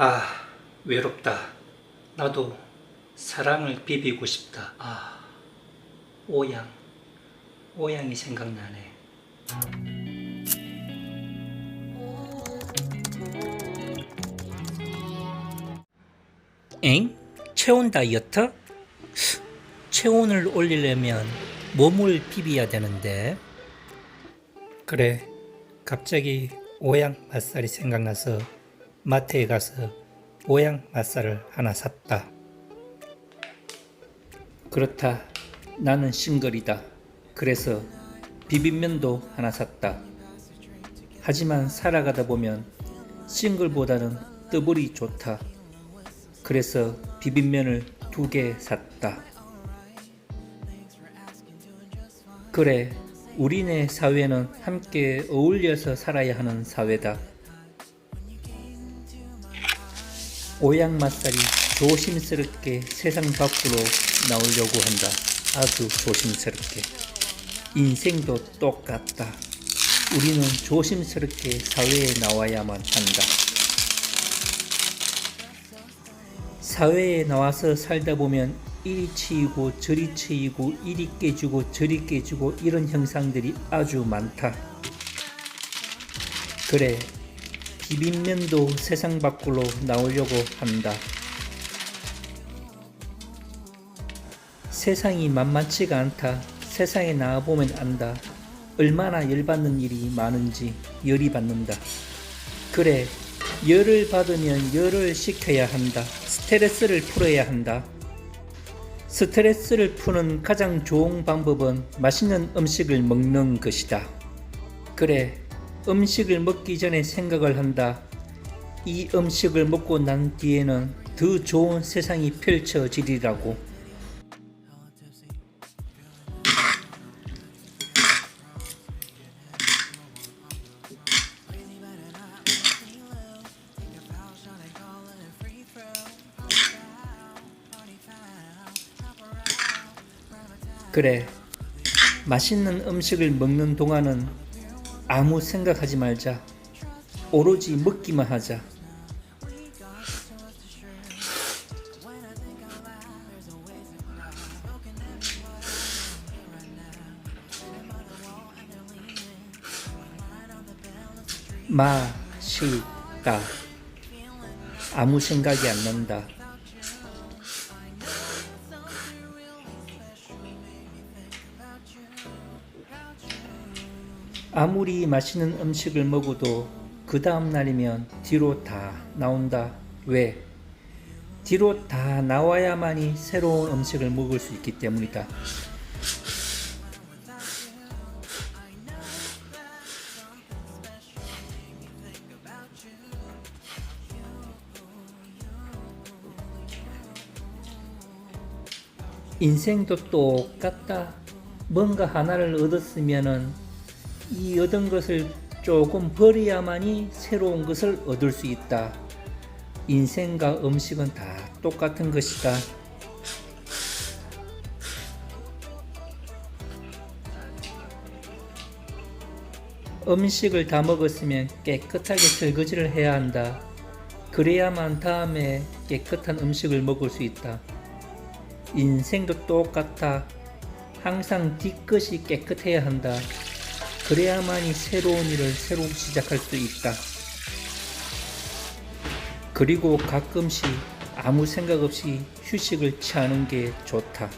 아, 외롭다. 나도 사랑을 비비고 싶다. 아, 오양. 오양이 생각나네. 엥? 체온 다이어트? 체온을 올리려면 몸을 비벼야 되는데. 그래, 갑자기 오양 맛살이 생각나서 마트에 가서 오양 맛살을 하나 샀다. 그렇다. 나는 싱글이다. 그래서 비빔면도 하나 샀다. 하지만 살아가다 보면 싱글보다는 더블이 좋다. 그래서 비빔면을 두 개 샀다. 그래, 우리네 사회는 함께 어울려서 살아야 하는 사회다. 오양 맛살이 조심스럽게 세상 밖으로 나오려고 한다. 아주 조심스럽게. 인생도 똑같다. 우리는 조심스럽게 사회에 나와야만 한다. 사회에 나와서 살다 보면 이리 치이고 저리 치이고 이리 깨지고 저리 깨지고 이런 현상들이 아주 많다. 그래, 비빔면도 세상 밖으로 나오려고 한다. 세상이 만만치가 않다. 세상에 나와보면 안다. 얼마나 열받는 일이 많은지 열이 받는다. 그래, 열을 받으면 열을 식혀야 한다. 스트레스를 풀어야 한다. 스트레스를 푸는 가장 좋은 방법은 맛있는 음식을 먹는 것이다. 그래, 음식을 먹기 전에 생각을 한다. 이 음식을 먹고 난 뒤에는 더 좋은 세상이 펼쳐지리라고. 그래, 맛있는 음식을 먹는 동안은 아무 생각하지 말자. 오로지 먹기만 하자. 맛있다. 아무 생각이 안 난다. 아무리 맛있는 음식을 먹어도 그 다음 날이면 뒤로 다 나온다. 왜? 뒤로 다 나와야만이 새로운 음식을 먹을 수 있기 때문이다. 인생도 똑같다. 뭔가 하나를 얻었으면은 이 얻은 것을 조금 버려야만이 새로운 것을 얻을 수 있다. 인생과 음식은 다 똑같은 것이다. 음식을 다 먹었으면 깨끗하게 설거지를 해야 한다. 그래야만 다음에 깨끗한 음식을 먹을 수 있다. 인생도 똑같아. 항상 뒤끝이 깨끗해야 한다. 그래야만이 새로운 일을 새로 시작할 수 있다. 그리고 가끔씩 아무 생각 없이 휴식을 취하는 게 좋다.